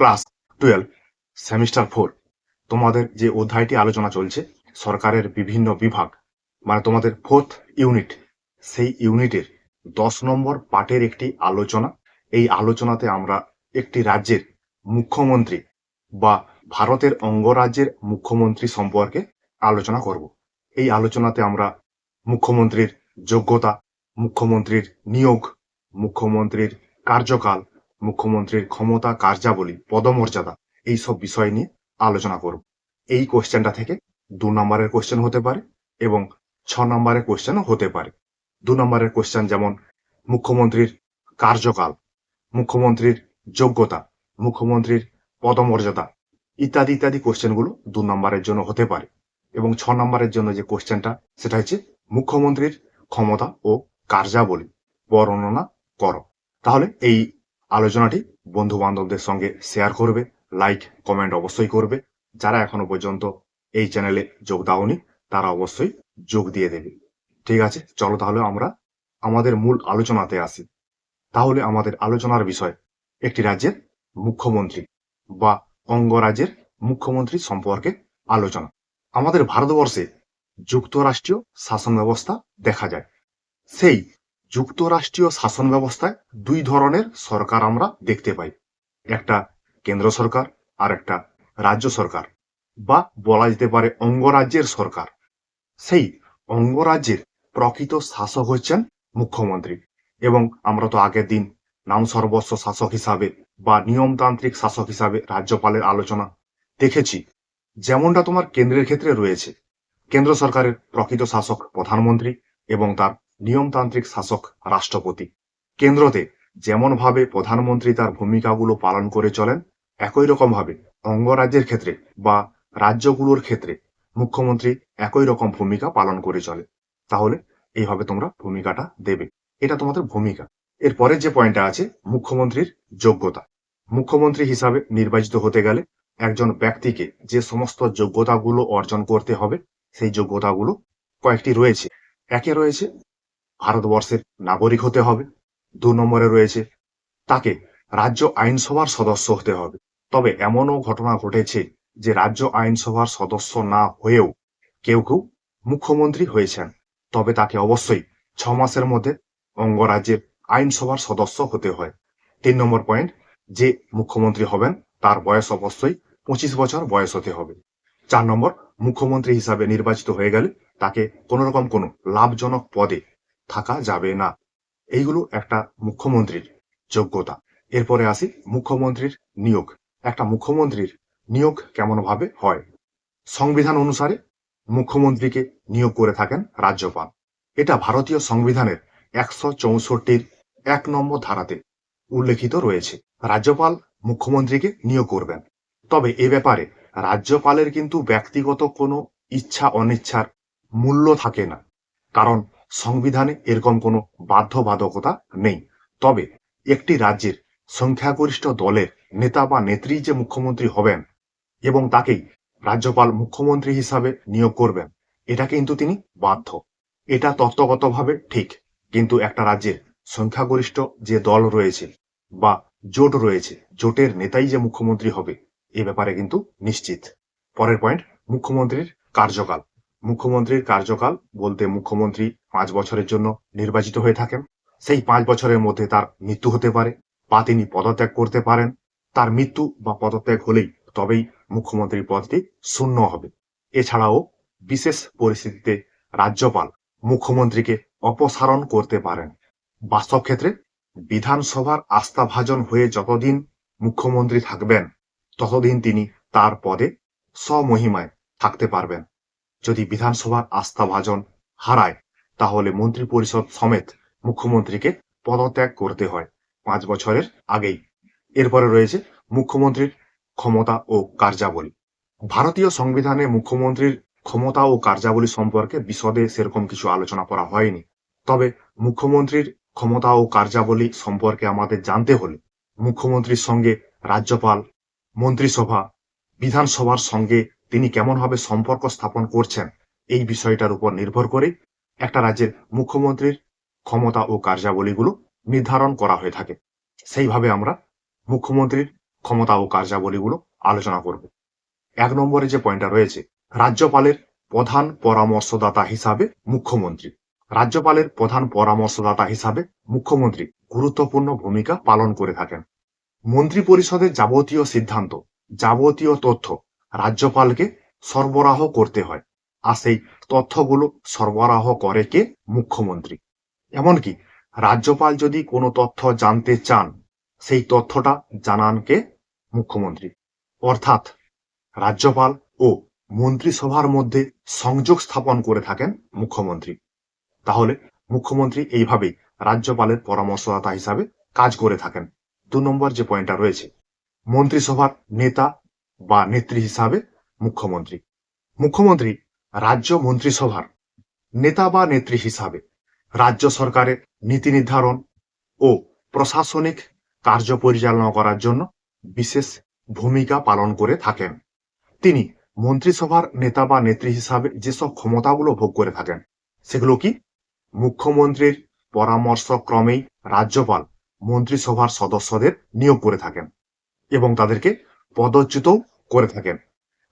Class twelve, semester four. তোমাদের যে অধ্যায়টি আলোচনা চলছে, সরকারের বিভিন্ন বিভাগ মানে তোমাদের ফোর্থ ইউনিট সেই ইউনিটের দশ নম্বর পার্টের একটি আলোচনা। এই আলোচনাতে আমরা একটি রাজ্যের মুখ্যমন্ত্রী বা ভারতের অঙ্গরাজ্যের মুখ্যমন্ত্রী সম্পর্কে আলোচনা করব। এই আলোচনাতে আমরা মুখ্যমন্ত্রীর যোগ্যতা, মুখ্যমন্ত্রীর নিয়োগ, মুখ্যমন্ত্রীর কার্যকাল মুখ্যমন্ত্রীর ক্ষমতা, কার্যাবলী, পদমর্যাদা এই সব বিষয় নিয়ে আলোচনা করব। এই কোশ্চেনটা থেকে দু নম্বরের কোশ্চেন হতে পারে এবং ছ নম্বরের কোশ্চেনও হতে পারে। দু নম্বরের কোশ্চেন যেমন, মুখ্যমন্ত্রীর কার্যকাল, মুখ্যমন্ত্রীর যোগ্যতা, মুখ্যমন্ত্রীর পদমর্যাদা ইত্যাদি ইত্যাদি কোশ্চেনগুলো দু নম্বরের জন্য হতে পারে এবং ছ নম্বরের জন্য যে কোশ্চেনটা, সেটা হচ্ছে মুখ্যমন্ত্রীর ক্ষমতা ও কার্যাবলী। বর্ণনা করো। তাহলে এই আলোচনাটি বন্ধু বান্ধবদের সঙ্গে শেয়ার করবে লাইক কমেন্ট অবশ্যই করবে। যারা এখনও পর্যন্ত এই চ্যানেলে যোগ দাওনি, তারা অবশ্যই যোগ দিয়ে দেবে। ঠিক আছে, চলো তাহলে আমরা আমাদের মূল আলোচনাতে আসি। তাহলে আমাদের আলোচনার বিষয় একটি রাজ্যের মুখ্যমন্ত্রী বা অঙ্গরাজ্যের মুখ্যমন্ত্রী সম্পর্কে আলোচনা। আমাদের ভারতবর্ষে যুক্তরাষ্ট্রীয় শাসন ব্যবস্থা দেখা যায়। সেই যুক্তরাষ্ট্রীয় শাসন ব্যবস্থায় দুই ধরনের সরকার আমরা দেখতে পাই। একটা কেন্দ্র সরকার, আর একটা রাজ্য সরকার, বা বলা যেতে পারে অঙ্গরাজ্যের সরকার। সেই অঙ্গরাজ্যের প্রকৃত শাসক হচ্ছেন মুখ্যমন্ত্রী, এবং আমরা তো আগের দিন নাম সর্বস্ব শাসক হিসাবে বা নিয়মতান্ত্রিক শাসক হিসাবে রাজ্যপালের আলোচনা দেখেছি। যেমনটা তোমার কেন্দ্রের ক্ষেত্রে রয়েছে। কেন্দ্র সরকারের প্রকৃত শাসক প্রধানমন্ত্রী এবং তার নিয়মতান্ত্রিক শাসক, রাষ্ট্রপতি। কেন্দ্রতে যেমনভাবে প্রধানমন্ত্রী তার ভূমিকাগুলো পালন করে চলেন, একই রকম ভাবে অঙ্গরাজ্যের ক্ষেত্রে বা রাজ্যগুলোর ক্ষেত্রে মুখ্যমন্ত্রী একই রকম ভূমিকা পালন করে চলে। তাহলে এইভাবে তোমরা ভূমিকাটা দেবে। এটা তোমাদের ভূমিকা। এরপরে যে পয়েন্টটা আছে, মুখ্যমন্ত্রীর যোগ্যতা। মুখ্যমন্ত্রী হিসাবে নির্বাচিত হতে গেলে একজন ব্যক্তিকে যে সমস্ত যোগ্যতাগুলো অর্জন করতে হবে, সেই যোগ্যতাগুলো কয়েকটি রয়েছে। একে রয়েছে ভারতবর্ষের নাগরিক হতে হবে, দু নম্বরে রয়েছে তাকে রাজ্য আইনসভার সদস্য হতে হবে। তবে এমনও ঘটনা ঘটেছে যে রাজ্য আইনসভার সদস্য না হয়েও কেউ কেউ মুখ্যমন্ত্রী হয়েছেন। তবে তাকে অবশ্যই ছ মাসের মধ্যে অঙ্গরাজ্যের আইনসভার সদস্য হতে হয়। তিন নম্বর পয়েন্ট, যে মুখ্যমন্ত্রী হবেন তার বয়স অবশ্যই পঁচিশ বছর বয়স হতে হবে। চার নম্বর, মুখ্যমন্ত্রী হিসাবে নির্বাচিত হয়ে গেলে তাকে কোনোরকম কোনো লাভজনক পদে থাকা যাবে না। এইগুলো একটা মুখ্যমন্ত্রীর যোগ্যতা। এরপরে আসি মুখ্যমন্ত্রীর নিয়োগ। একটা মুখ্যমন্ত্রীর নিয়োগ কেমন ভাবে হয়? সংবিধান অনুসারে মুখ্যমন্ত্রীকে নিয়োগ করে থাকেন রাজ্যপাল। এটা ভারতীয় সংবিধানের একশো চৌষট্টির এক নম্বর ধারাতে উল্লেখিত রয়েছে। রাজ্যপাল মুখ্যমন্ত্রীকে নিয়োগ করবেন। তবে এ ব্যাপারে রাজ্যপালের কিন্তু ব্যক্তিগত কোনো ইচ্ছা অনিচ্ছার মূল্য থাকে না। কারণ সংবিধানে এরকম কোনো বাধ্যবাধকতা নেই। তবে একটি রাজ্যের সংখ্যাগরিষ্ঠ দলের নেতা বা নেত্রী যে মুখ্যমন্ত্রী হবেন এবং তাকেই রাজ্যপাল মুখ্যমন্ত্রী হিসাবে নিয়োগ করবেন, এটা কিন্তু তিনি বাধ্য। এটা তত্ত্বগতভাবে ঠিক, কিন্তু একটা রাজ্যের সংখ্যাগরিষ্ঠ যে দল রয়েছে বা জোট রয়েছে, জোটের নেতাই যে মুখ্যমন্ত্রী হবে, এ ব্যাপারে কিন্তু নিশ্চিত। পরের পয়েন্ট মুখ্যমন্ত্রীর কার্যকাল। মুখ্যমন্ত্রীর কার্যকাল বলতে মুখ্যমন্ত্রী পাঁচ বছরের জন্য নির্বাচিত হয়ে থাকেন। সেই পাঁচ বছরের মধ্যে তার মৃত্যু হতে পারে, বা তিনি পদত্যাগ করতে পারেন। তার মৃত্যু বা পদত্যাগ হলেই তবেই মুখ্যমন্ত্রীর পদটি শূন্য হবে। এছাড়াও বিশেষ পরিস্থিতিতে রাজ্যপাল মুখ্যমন্ত্রীকে অপসারণ করতে পারেন। বাস্তব ক্ষেত্রে বিধানসভার আস্থাভাজন হয়ে যতদিন মুখ্যমন্ত্রী থাকবেন, ততদিন তিনি তার পদে স্বমহিমায় থাকতে পারবেন। যদি বিধানসভার আস্থাভাজন হারায়, তাহলে মন্ত্রী পরিষদ সমেত মুখ্যমন্ত্রীকে পদত্যাগ করতে হয় পাঁচ বছরের আগেই। এরপরে রয়েছে মুখ্যমন্ত্রীর ক্ষমতা ও কার্যাবলী। ভারতীয় সংবিধানে মুখ্যমন্ত্রীর ক্ষমতা ও কার্যাবলী সম্পর্কে বিশদে সেরকম কিছু আলোচনা করা হয়নি। তবে মুখ্যমন্ত্রীর ক্ষমতা ও কার্যাবলী সম্পর্কে আমাদের জানতে হলে মুখ্যমন্ত্রীর সঙ্গে রাজ্যপাল, মন্ত্রিসভা, বিধানসভার সঙ্গে তিনি কেমনভাবে সম্পর্ক স্থাপন করছেন এই বিষয়টার উপর নির্ভর করে একটা রাজ্যের মুখ্যমন্ত্রীর ক্ষমতা ও কার্যাবলীগুলো নির্ধারণ করা হয়ে থাকে। সেইভাবে আমরা মুখ্যমন্ত্রীর ক্ষমতা ও কার্যাবলীগুলো আলোচনা করব। এক নম্বরে যে পয়েন্টটা রয়েছে, রাজ্যপালের প্রধান পরামর্শদাতা হিসাবে মুখ্যমন্ত্রী। রাজ্যপালের প্রধান পরামর্শদাতা হিসাবে মুখ্যমন্ত্রী গুরুত্বপূর্ণ ভূমিকা পালন করে থাকেন। মন্ত্রী পরিষদের যাবতীয় সিদ্ধান্ত, যাবতীয় তথ্য রাজ্যপালকে সরবরাহ করতে হয় আর সেই তথ্যগুলো সরবরাহ করে কে? মুখ্যমন্ত্রী। এমনকি রাজ্যপাল যদি কোনো তথ্য জানতে চান, সেই তথ্যটা জানান কে? মুখ্যমন্ত্রী। অর্থাৎ রাজ্যপাল ও মন্ত্রিসভার মধ্যে সংযোগ স্থাপন করে থাকেন মুখ্যমন্ত্রী। তাহলে মুখ্যমন্ত্রী এইভাবেই রাজ্যপালের পরামর্শদাতা হিসাবে কাজ করে থাকেন। দু নম্বর যে পয়েন্টটা রয়েছে, মন্ত্রিসভার নেতা বা নেত্রী হিসাবে মুখ্যমন্ত্রী। মুখ্যমন্ত্রী রাজ্য মন্ত্রিসভার নেতা বা নেত্রী হিসাবে রাজ্য সরকারের নীতি নির্ধারণ ও প্রশাসনিক কার্য পরিচালনা করার জন্য বিশেষ ভূমিকা পালন করে থাকেন। তিনি মন্ত্রিসভার নেতা বা নেত্রী হিসাবে যেসব ক্ষমতাগুলো ভোগ করে থাকেন, সেগুলো কি? মুখ্যমন্ত্রীর পরামর্শ ক্রমেই রাজ্যপাল মন্ত্রিসভার সদস্যদের নিয়োগ করে থাকেন এবং তাদেরকে পদচ্যুতও করে থাকেন।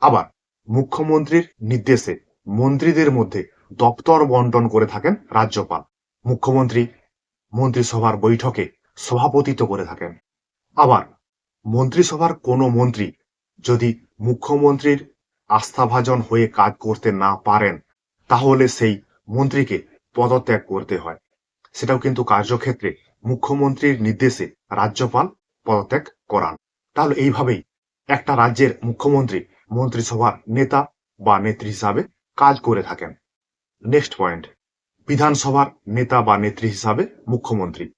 আবার মুখ্যমন্ত্রীর নির্দেশে মন্ত্রীদের মধ্যে দপ্তর বন্টন করে থাকেন রাজ্যপাল। মুখ্যমন্ত্রী মন্ত্রিসভার বৈঠকে সভাপতিত্ব করে থাকেন। আবার মন্ত্রিসভার কোনো মন্ত্রী যদি মুখ্যমন্ত্রীর আস্থাভাজন হয়ে কাজ করতে না পারেন, তাহলে সেই মন্ত্রীকে পদত্যাগ করতে হয়। সেটাও কিন্তু কার্যক্ষেত্রে মুখ্যমন্ত্রীর নির্দেশে রাজ্যপাল পদত্যাগ করান। তাহলে এইভাবেই একটা রাজ্যের মুখ্যমন্ত্রী, মন্ত্রিসভার নেতা বা নেত্রী হিসাবে কাজ করে থাকেন। নেক্সট পয়েন্ট বিধানসভার নেতা বা নেত্রী হিসাবে মুখ্যমন্ত্রী।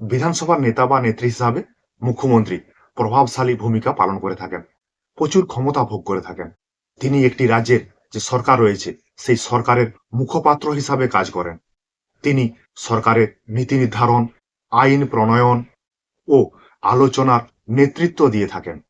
বিধানসভার নেতা বা নেত্রী হিসাবে মুখ্যমন্ত্রী প্রভাবশালী ভূমিকা পালন করে থাকেন। প্রচুর ক্ষমতা ভোগ করে থাকেন। তিনি একটি রাজ্যের যে সরকার রয়েছে, সেই সরকারের মুখপাত্র হিসাবে কাজ করেন। তিনি সরকারের নীতি নির্ধারণ, আইন প্রণয়ন ও আলোচনার নেতৃত্ব দিয়ে থাকেন।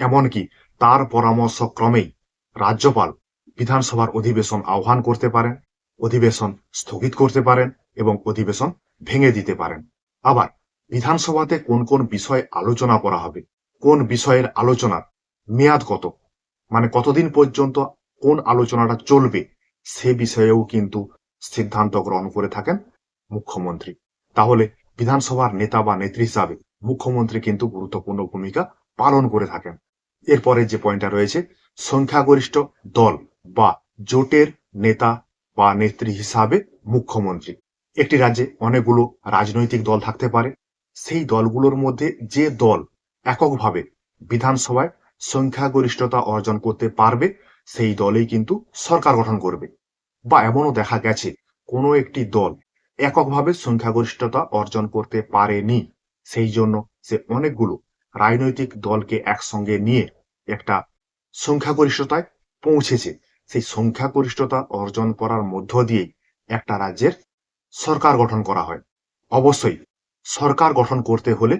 এমনকি তার পরামর্শ ক্রমেই রাজ্যপাল বিধানসভার অধিবেশন আহ্বান করতে পারেন, অধিবেশন স্থগিত করতে পারেন এবং অধিবেশন ভেঙে দিতে পারেন। আবার বিধানসভাতে কোন কোন বিষয় আলোচনা করা হবে, কোন বিষয়ের আলোচনার মেয়াদ কত মানে কতদিন পর্যন্ত কোন আলোচনাটা চলবে, সে বিষয়েও কিন্তু সিদ্ধান্ত গ্রহণ করে থাকেন মুখ্যমন্ত্রী। তাহলে বিধানসভার নেতা বা নেত্রী হিসাবে মুখ্যমন্ত্রী কিন্তু গুরুত্বপূর্ণ ভূমিকা পালন করে থাকেন। এরপরে যে পয়েন্টটা রয়েছে, সংখ্যাগরিষ্ঠ দল বা জোটের নেতা বা নেত্রী হিসাবে মুখ্যমন্ত্রী। একটি রাজ্যে অনেকগুলো রাজনৈতিক দল থাকতে পারে। সেই দলগুলোর মধ্যে যে দল এককভাবে বিধানসভায় সংখ্যাগরিষ্ঠতা অর্জন করতে পারবে, সেই দলেই কিন্তু সরকার গঠন করবে। বা এমনও দেখা গেছে, কোনো একটি দল এককভাবে সংখ্যাগরিষ্ঠতা অর্জন করতে পারেনি, সেই জন্য সে অনেকগুলো রাজনৈতিক দলকে একসঙ্গে নিয়ে একটা সংখ্যাগরিষ্ঠতায় পৌঁছেছে। সেই সংখ্যাগরিষ্ঠতা অর্জন করার মধ্য দিয়েই একটা রাজ্যের সরকার গঠন করা হয়। অবশ্যই সরকার গঠন করতে হলে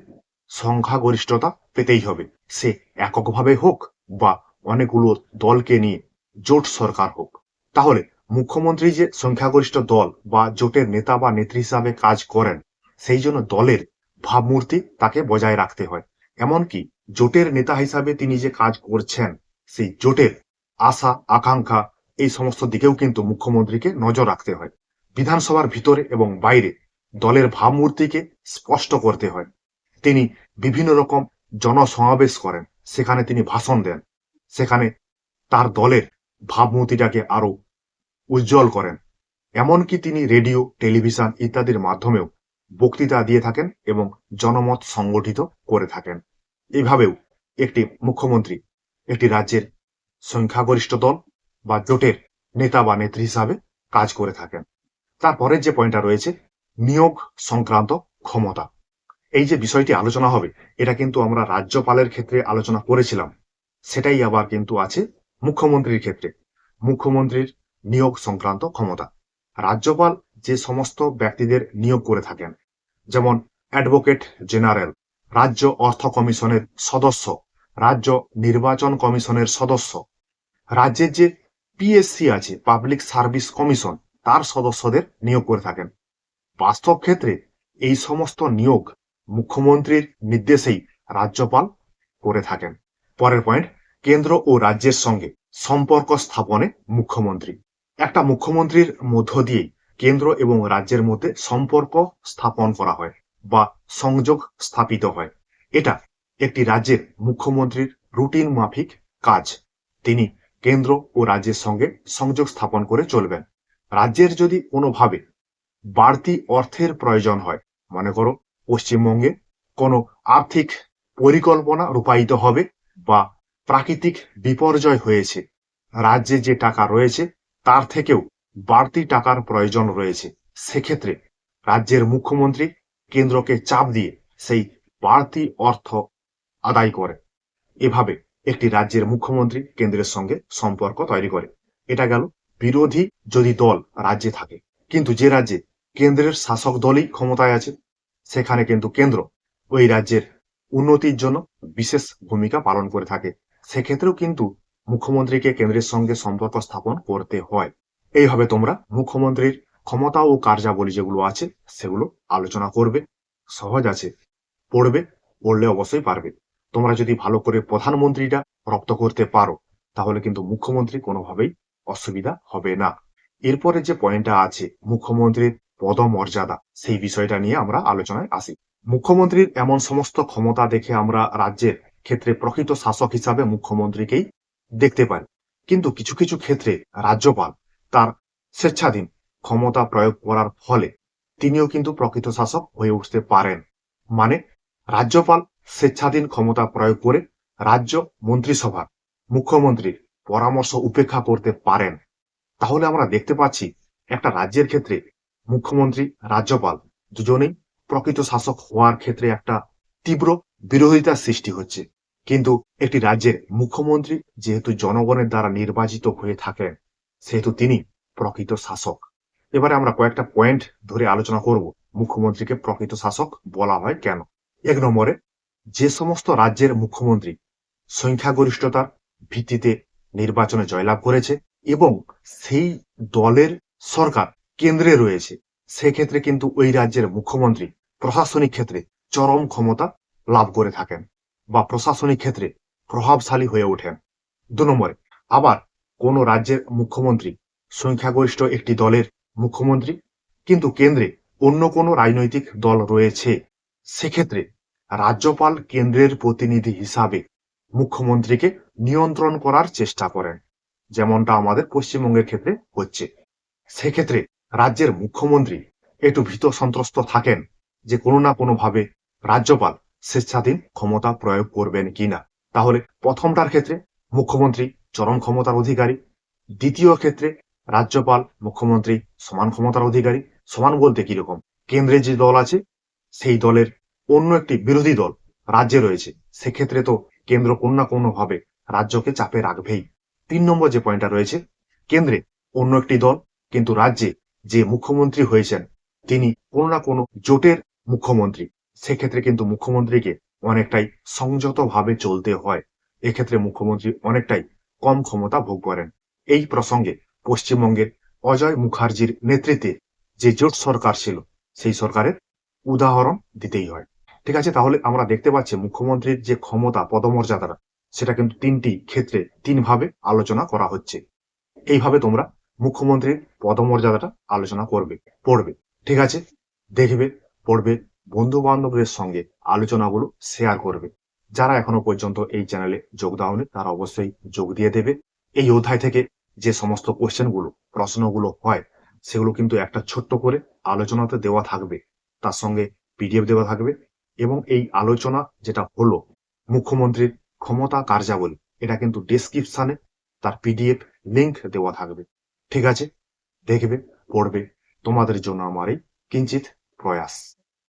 সংখ্যাগরিষ্ঠতা পেতেই হবে। সে এককভাবে হোক বা অনেকগুলো দলকে নিয়ে জোট সরকার হোক। তাহলে মুখ্যমন্ত্রী যে সংখ্যাগরিষ্ঠ দল বা জোটের নেতা বা নেত্রী হিসাবে কাজ করেন, সেই জন্য দলের ভাবমূর্তি তাকে বজায় রাখতে হয়। এমনকি জোটের নেতা হিসাবে তিনি যে কাজ করছেন, সেই জোটের আশা, আকাঙ্ক্ষা, এই সমস্ত দিকেও কিন্তু মুখ্যমন্ত্রীকে নজর রাখতে হয়। বিধানসভার ভিতরে এবং বাইরে দলের ভাবমূর্তিকে স্পষ্ট করতে হয়। তিনি বিভিন্ন রকম জনসমাবেশ করেন, সেখানে তিনি ভাষণ দেন। সেখানে তার দলের ভাবমূর্তিটাকে আরও উজ্জ্বল করেন। এমনকি তিনি রেডিও, টেলিভিশন ইত্যাদির মাধ্যমেও বক্তৃতা দিয়ে থাকেন এবং জনমত সংগঠিত করে থাকেন। এইভাবেও একটি মুখ্যমন্ত্রী একটি রাজ্যের সংখ্যাগরিষ্ঠ দল বা জোটের নেতা বা নেত্রী হিসাবে কাজ করে থাকেন। তারপরের যে পয়েন্টটা রয়েছে, নিয়োগ সংক্রান্ত ক্ষমতা। এই যে বিষয়টি আলোচনা হবে, এটা কিন্তু আমরা রাজ্যপালের ক্ষেত্রে আলোচনা করেছিলাম। সেটাই আবার কিন্তু আছে মুখ্যমন্ত্রীর ক্ষেত্রে। মুখ্যমন্ত্রীর নিয়োগ সংক্রান্ত ক্ষমতা। রাজ্যপাল যে সমস্ত ব্যক্তিদের নিয়োগ করে থাকেন, যেমন অ্যাডভোকেট জেনারেল রাজ্য অর্থ কমিশনের সদস্য, রাজ্য নির্বাচন কমিশনের সদস্য। রাজ্যের যে পিএসসি আছে পাবলিক সার্ভিস কমিশন তার সদস্যদের নিয়োগ করে থাকেন। বাস্তব ক্ষেত্রে এই সমস্ত নিয়োগ মুখ্যমন্ত্রীর নির্দেশেই রাজ্যপাল করে থাকেন। পরের পয়েন্ট, কেন্দ্র ও রাজ্যের সঙ্গে সম্পর্ক স্থাপনে মুখ্যমন্ত্রী। একটা মুখ্যমন্ত্রীর মধ্য দিয়েই কেন্দ্র এবং রাজ্যের মধ্যে সম্পর্ক স্থাপন করা হয়। বা সংযোগ স্থাপিত হয়। এটা একটি রাজ্যের মুখ্যমন্ত্রীর রুটিন মাফিক কাজ। তিনি কেন্দ্র ও রাজ্যের সঙ্গে সংযোগ স্থাপন করে চলবেন। রাজ্যের যদি কোনোভাবে বাড়তি অর্থের প্রয়োজন হয়, মনে করো পশ্চিমবঙ্গে কোনো আর্থিক পরিকল্পনা রূপায়িত হবে বা প্রাকৃতিক বিপর্যয় হয়েছে, রাজ্যে যে টাকা রয়েছে তার থেকেও বাড়তি টাকার প্রয়োজন রয়েছে, সেক্ষেত্রে রাজ্যের মুখ্যমন্ত্রী কেন্দ্রকে চাপ দিয়ে সেই বাড়তি অর্থ আদায় করে। এভাবে একটি রাজ্যের মুখ্যমন্ত্রী কেন্দ্রের সঙ্গে সম্পর্ক তৈরি করে। এটা গেল বিরোধী যদি দল রাজ্যে থাকে। কিন্তু যে রাজ্যে কেন্দ্রের শাসক দলই ক্ষমতায় আছে, সেখানে কিন্তু কেন্দ্র ওই রাজ্যের উন্নতির জন্য বিশেষ ভূমিকা পালন করে থাকে। সেক্ষেত্রেও কিন্তু মুখ্যমন্ত্রীকে কেন্দ্রের সঙ্গে সম্পর্ক স্থাপন করতে হয়। এইভাবে তোমরা মুখ্যমন্ত্রীর ক্ষমতা ও কার্যাবলী যেগুলো আছে, সেগুলো আলোচনা করবে, সহজ আছে, পড়বে, পড়লে অবশ্যই পারবে। তোমরা যদি ভালো করে প্রধানমন্ত্রীটা রপ্ত করতে পারো, তাহলে কিন্তু মুখ্যমন্ত্রী কোনোভাবেই অসুবিধা হবে না। এরপরে যে পয়েন্টটা আছে, মুখ্যমন্ত্রীর পদমর্যাদা, সেই বিষয়টা নিয়ে আমরা আলোচনায় আসি। মুখ্যমন্ত্রীর এমন সমস্ত ক্ষমতা দেখে আমরা রাজ্যের ক্ষেত্রে প্রকৃত শাসক হিসাবে মুখ্যমন্ত্রীকেই দেখতে পাই কিন্তু কিছু কিছু ক্ষেত্রে রাজ্যপাল তার স্বেচ্ছাধীন ক্ষমতা প্রয়োগ করার ফলে তিনিও কিন্তু প্রকৃত শাসক হয়ে উঠতে পারেন। মানে রাজ্যপাল স্বেচ্ছাধীন ক্ষমতা প্রয়োগ করে রাজ্য মন্ত্রিসভার মুখ্যমন্ত্রীর পরামর্শ উপেক্ষা করতে পারেন। তাহলে আমরা দেখতে পাচ্ছি একটা রাজ্যের ক্ষেত্রে মুখ্যমন্ত্রী, রাজ্যপাল দুজনেই প্রকৃত শাসক হওয়ার ক্ষেত্রে একটা তীব্র বিরোধিতার সৃষ্টি হচ্ছে। কিন্তু একটি রাজ্যের মুখ্যমন্ত্রী যেহেতু জনগণের দ্বারা নির্বাচিত হয়ে থাকেন, সেহেতু তিনি প্রকৃত শাসক। এবারে আমরা কয়েকটা পয়েন্ট ধরে আলোচনা করব। মুখ্যমন্ত্রীকে প্রকৃত শাসক বলা হয় কেন? এক নম্বরে, যে সমস্ত রাজ্যের মুখ্যমন্ত্রী সংখ্যাগরিষ্ঠতার ভিত্তিতে নির্বাচনে জয়লাভ করেছে এবং সেই দলের সরকার কেন্দ্রে রয়েছে, সেক্ষেত্রে কিন্তু ওই রাজ্যের মুখ্যমন্ত্রী প্রশাসনিক ক্ষেত্রে চরম ক্ষমতা লাভ করে থাকেন বা প্রশাসনিক ক্ষেত্রে প্রভাবশালী হয়ে ওঠেন। দু নম্বরে, আবার কোন রাজ্যের মুখ্যমন্ত্রী সংখ্যাগরিষ্ঠ একটি দলের মুখ্যমন্ত্রী, কিন্তু কেন্দ্রে অন্য কোনো রাজনৈতিক দল রয়েছে। সেক্ষেত্রে রাজ্যপাল কেন্দ্রের প্রতিনিধি হিসাবে মুখ্যমন্ত্রীকে নিয়ন্ত্রণ করার চেষ্টা করেন, যেমনটা আমাদের পশ্চিমবঙ্গের ক্ষেত্রে হচ্ছে। সেক্ষেত্রে রাজ্যের মুখ্যমন্ত্রী একটু ভীত সন্ত্রস্ত থাকেন যে কোনো না কোনোভাবে রাজ্যপাল স্বেচ্ছাধীন ক্ষমতা প্রয়োগ করবেন কিনা। তাহলে প্রথমটার ক্ষেত্রে মুখ্যমন্ত্রী চরম ক্ষমতার অধিকারী, দ্বিতীয় ক্ষেত্রে রাজ্যপাল, মুখ্যমন্ত্রী, সমান ক্ষমতার অধিকারী, সমান বলতে কীরকম? কেন্দ্রে যে দল আছে, সেই দলের অন্য একটি বিরোধী দল রাজ্যে রয়েছে। সেক্ষেত্রে তো কেন্দ্র কোনো না কোনো ভাবে রাজ্যকে চাপে রাখবেই। তিন নম্বর যে পয়েন্টটা রয়েছে, কেন্দ্রে অন্য একটি দল, কিন্তু রাজ্যে যে মুখ্যমন্ত্রী হয়েছেন, তিনি কোনো না কোনো জোটের মুখ্যমন্ত্রী। সেক্ষেত্রে কিন্তু মুখ্যমন্ত্রীকে অনেকটাই সংযতভাবে চলতে হয়। এক্ষেত্রে মুখ্যমন্ত্রী অনেকটাই কম ক্ষমতা ভোগ করেন। এই প্রসঙ্গে পশ্চিমবঙ্গের অজয় মুখার্জির নেতৃত্বে যে জোট সরকার ছিল, সেই সরকারের উদাহরণ দিতেই হয়। ঠিক আছে? তাহলে আমরা দেখতে পাচ্ছি মুখ্যমন্ত্রীর যে ক্ষমতা, পদমর্যাদাটা, সেটা কিন্তু তিনটি ক্ষেত্রে তিনভাবে আলোচনা করা হচ্ছে। এইভাবে তোমরা মুখ্যমন্ত্রীর পদমর্যাদাটা আলোচনা করবে, পড়বে। ঠিক আছে? দেখবে, পড়বে বন্ধু বান্ধবদের সঙ্গে আলোচনাগুলো শেয়ার করবে। যারা এখনও পর্যন্ত এই চ্যানেলে যোগ দাওনি, তারা অবশ্যই যোগ দিয়ে দেবে। এই অধ্যায় থেকে যে সমস্ত কোশ্চেনগুলো, প্রশ্নগুলো হয়, সেগুলো কিন্তু একটা ছোট্ট করে আলোচনাতে দেওয়া থাকবে। তার সঙ্গে পিডিএফ দেওয়া থাকবে এবং এই আলোচনা যেটা হলো মুখ্যমন্ত্রীর ক্ষমতা কার্যাবলী, এটা কিন্তু ডেসক্রিপশনে তার পিডিএফ লিঙ্ক দেওয়া থাকবে। ঠিক আছে? দেখবে, পড়বে। তোমাদের জন্য আমার এই কিঞ্চিত প্রয়াস।